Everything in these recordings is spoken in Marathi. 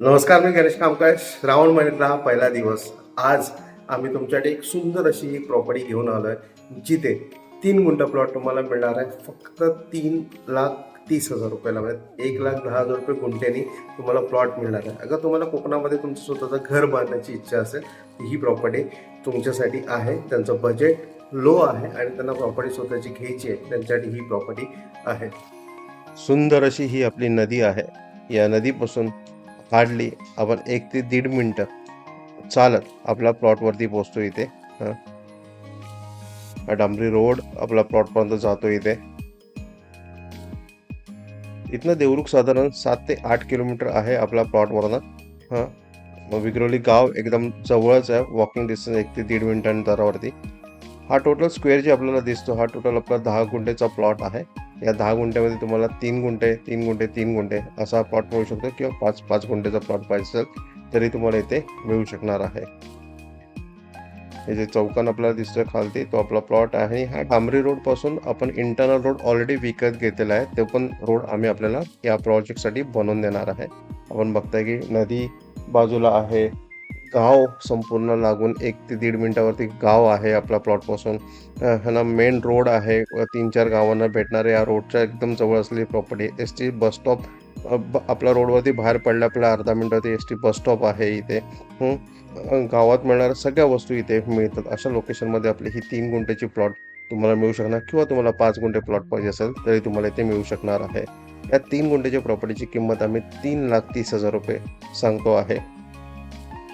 नमस्कार मी गणेश कामकाज श्रावण महिन्यातला हा पहिला दिवस. आज आम्ही तुमच्याकडे एक सुंदर अशी एक प्रॉपर्टी घेऊन आलो आहे जिथे तीन गुंठा प्लॉट तुम्हाला मिळणार आहे. फक्त तीन लाख तीस हजार रुपयाला म्हणजे एक लाख दहा हजार रुपये गुंठ्यानी तुम्हाला प्लॉट मिळणार आहे. अगर तुम्हाला कोकणामध्ये तुमचं स्वतःचं घर बांधण्याची इच्छा असेल ही प्रॉपर्टी तुमच्यासाठी आहे. त्यांचं बजेट लो आहे आणि त्यांना प्रॉपर्टी स्वतःची घ्यायची आहे. त्यांच्यासाठी ही प्रॉपर्टी आहे. सुंदर अशी ही आपली नदी आहे. या नदीपासून हार्डली आपण एक ते दीड मिनटं चालत आपला प्लॉटवरती पोचतो इथे. हं. डांबरी रोड आपला प्लॉटपर्यंत जातो इथे. इथनं देवरुख साधारण सात ते आठ किलोमीटर आहे आपल्या प्लॉटवरनं हां? मग विक्रोली गाव एकदम जवळच आहे वॉकिंग डिस्टन्स एक ते दीड मिनिटांतरावरती. हा टोटल स्क्वेअर जे आपल्याला दिसतो हा टोटल आपला दहा गुंठेचा प्लॉट आहे. या दहा गुंठ्यामध्ये तुम्हाला तीन गुंठे तीन गुंठे तीन गुंठे असा प्लॉट मिळू शकतो किंवा पाच पाच गुंठेचा प्लॉट पाहिजे असेल तरी तुम्हाला इथे मिळू शकणार आहे. हे जे चौकान आपल्याला दिसतोय खालती तो आपला प्लॉट आहे. हा डांबरी रोडपासून आपण इंटरनल रोड ऑलरेडी विकत घेतलेला आहे. ते पण रोड आम्ही आपल्याला या प्रोजेक्टसाठी बनवून देणार आहे. आपण बघताय की नदी बाजूला आहे गाव संपूर्ण लागून एक ते दीड मिनिटावरती गाव आहे आपला प्लॉटपासून ह्याला मेन रोड आहे. तीन चार गावांना भेटणारे या रोडच्या एकदम जवळ असलेली property S T bus stop आपल्या रोडवरती बाहेर पडल्या आपल्या अर्धा मिनिटावरती एस टी बस स्टॉप आहे इथे. गावात मिळणाऱ्या सगळ्या वस्तू इथे मिळतात. अशा लोकेशनमध्ये आपली ही तीन गुंठेची प्लॉट तुम्हाला मिळू शकणार किंवा तुम्हाला पाच गुंठे प्लॉट पाहिजे असेल तरी तुम्हाला इथे मिळू शकणार आहे. या तीन गुंठ्याच्या प्रॉपर्टीची किंमत आम्ही तीन लाख तीस हजार रुपये सांगतो आहे.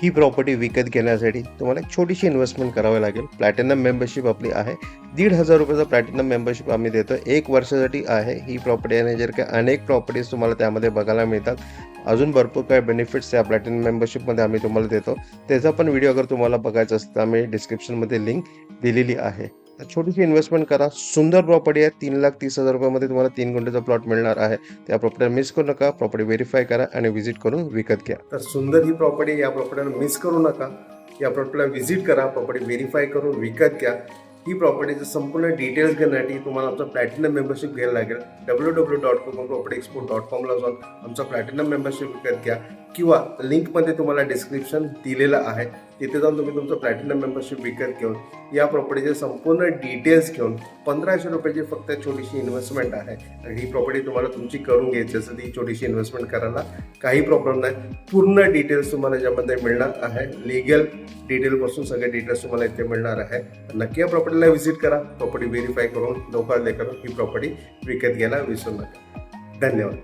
ही प्रॉपर्टी विकत घेण्यासाठी तुम्हाला एक छोटीशी इन्व्हेस्टमेंट करावी लागेल. प्लॅटिनम मेंबरशिप आपली आहे. दीड हजार रुपयाचा प्लॅटिनम मेंबरशिप आम्ही देतो एक वर्षासाठी आहे ही प्रॉपर्टी आणि जर काही अनेक प्रॉपर्टीज तुम्हाला त्यामध्ये बघायला मिळतात अजून भरपूर काही बेनिफिट्स या प्लॅटिनम मेंबरशिपमध्ये आम्ही तुम्हाला देतो. त्याचा पण व्हिडिओ अगर तुम्हाला बघायचा असेल तर आम्ही डिस्क्रिप्शनमध्ये लिंक दिलेली आहे. तर छोटीशी इन्व्हेस्टमेंट करा. सुंदर प्रॉपर्टी आहे. तीन लाख तीस हजार रुपयामध्ये तुम्हाला तीन गुंठेचा प्लॉट मिळणार आहे. त्या प्रॉपर्टीला मिस करू नका. प्रॉपर्टी व्हेरीफाय करा आणि व्हिजिट करून विकत घ्या. तर सुंदर ही प्रॉपर्टी या प्रॉपर्टीला मिस करू नका. या प्रॉपर्टीला व्हिजिट करा. प्रॉपर्टी व्हेरीफाय करून विकत घ्या. ही प्रॉपर्टीचं संपूर्ण डिटेल्स घेण्यासाठी तुम्हाला आमचं प्लॅटिनम मेंबरशिप घ्यायला लागेल. W W dot com property export dot कॉमला जाऊन आमचं प्लॅटिनम मेंबरशिप विकत घ्या. किंवा लिंकमध्ये तुम्हाला डिस्क्रिप्शन दिलेलं आहे. तिथे जाऊन तुम्ही तुमचं प्लॅटिनम मेंबरशिप विकत घेऊन या प्रॉपर्टीचे संपूर्ण डिटेल्स घेऊन पंधराशे रुपयाची फक्त छोटीशी इन्व्हेस्टमेंट आहे. आणि ही प्रॉपर्टी तुम्हाला तुमची करून घ्यायची असेल ती ही छोटीशी इन्व्हेस्टमेंट करायला काही प्रॉब्लेम नाही. पूर्ण डिटेल्स तुम्हाला याच्यामध्ये मिळणार आहे लिगल डिटेलपासून सगळे डिटेल्स तुम्हाला इथे मिळणार आहे. नक्की या प्रॉपर्टीला व्हिजिट करा प्रॉपर्टी व्हेरीफाय करून लवकर करून ही प्रॉपर्टी विकत घ्यायला विसरू नका. धन्यवाद.